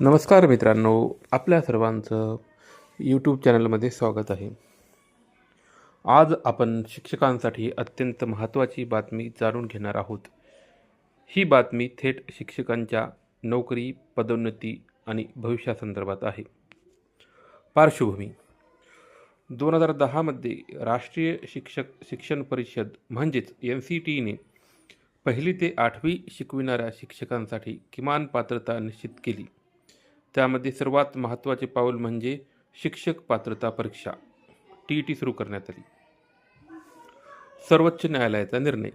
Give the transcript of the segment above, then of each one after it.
नमस्कार मित्रांनो आपल्या सर्वांचं यूट्यूब चॅनलमध्ये स्वागत आहे. आज आपण शिक्षकांसाठी अत्यंत महत्त्वाची बातमी जाणून घेणार आहोत. ही बातमी थेट शिक्षकांच्या नोकरी पदोन्नती आणि भविष्यासंदर्भात आहे. पार्श्वभूमी. दोन हजार दहामध्ये राष्ट्रीय शिक्षक शिक्षण परिषद म्हणजेच एन सी टीने पहिली ते आठवी शिकविणाऱ्या शिक्षकांसाठी किमान पात्रता निश्चित केली. त्यामध्ये सर्वात महत्त्वाचे पाऊल म्हणजे शिक्षक पात्रता परीक्षा टी ई टी सुरू करण्यात आली सर्वोच्च न्यायालयाचा निर्णय.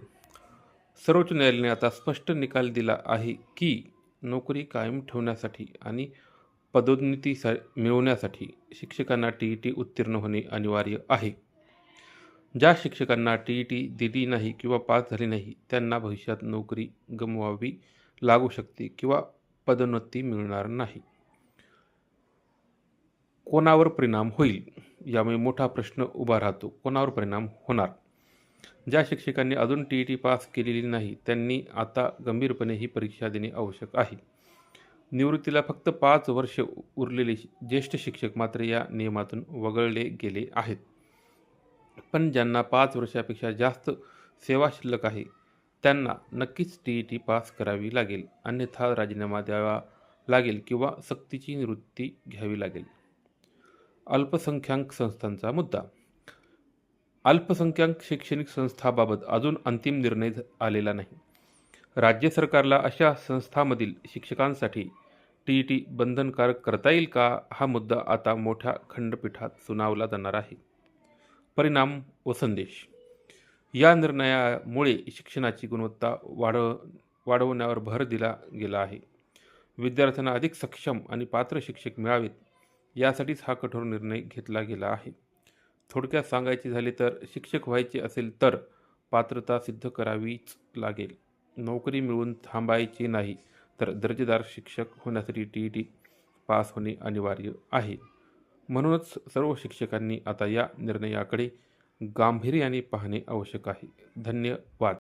सर्वोच्च न्यायालयाने आता स्पष्ट निकाल दिला आहे की नोकरी कायम ठेवण्यासाठी आणि पदोन्नती सा मिळवण्यासाठी शिक्षकांना टी ई टी उत्तीर्ण होणे अनिवार्य आहे. ज्या शिक्षकांना टी ई टी दिली नाही किंवा पास झाली नाही त्यांना भविष्यात नोकरी गमवावी लागू शकते किंवा पदोन्नती मिळणार नाही. कोणावर परिणाम होईल? यामुळे मोठा प्रश्न उभा राहतो. कोणावर परिणाम होणार? ज्या शिक्षकांनी अजून टी ई टी पास केलेली नाही त्यांनी आता गंभीरपणे ही परीक्षा देणे आवश्यक आहे. निवृत्तीला फक्त पाच वर्ष उरलेले ज्येष्ठ शिक्षक मात्र या नियमातून वगळले गेले आहेत. पण ज्यांना पाच वर्षापेक्षा जास्त सेवा शिल्लक आहे त्यांना नक्कीच टी ई टी पास करावी लागेल. अन्यथा राजीनामा द्यावा लागेल किंवा सक्तीची निवृत्ती घ्यावी लागेल. अल्पसंख्याक संस्थांचा मुद्दा. अल्पसंख्याक शैक्षणिक संस्थाबाबत अजून अंतिम निर्णय आलेला नाही. राज्य सरकारला अशा संस्थांमधील शिक्षकांसाठी टी ई टी बंधनकारक करता येईल का हा मुद्दा आता मोठ्या खंडपीठात सुनावला जाणार आहे. परिणाम व संदेश. या निर्णयामुळे शिक्षणाची गुणवत्ता वाढव वाढवण्यावर भर दिला गेला आहे. विद्यार्थ्यांना अधिक सक्षम आणि पात्र शिक्षक मिळावेत यासाठीच हा कठोर निर्णय घेतला गेला आहे. थोडक्यात सांगायचे झाले तर शिक्षक व्हायचे असेल तर पात्रता सिद्ध करावीच लागेल. नोकरी मिळवून थांबायची नाही तर दर्जेदार शिक्षक होण्यासाठी टी ई टी पास होणे अनिवार्य आहे. म्हणूनच सर्व शिक्षकांनी आता या निर्णयाकडे गांभीर्याने पाहणे आवश्यक आहे. धन्यवाद.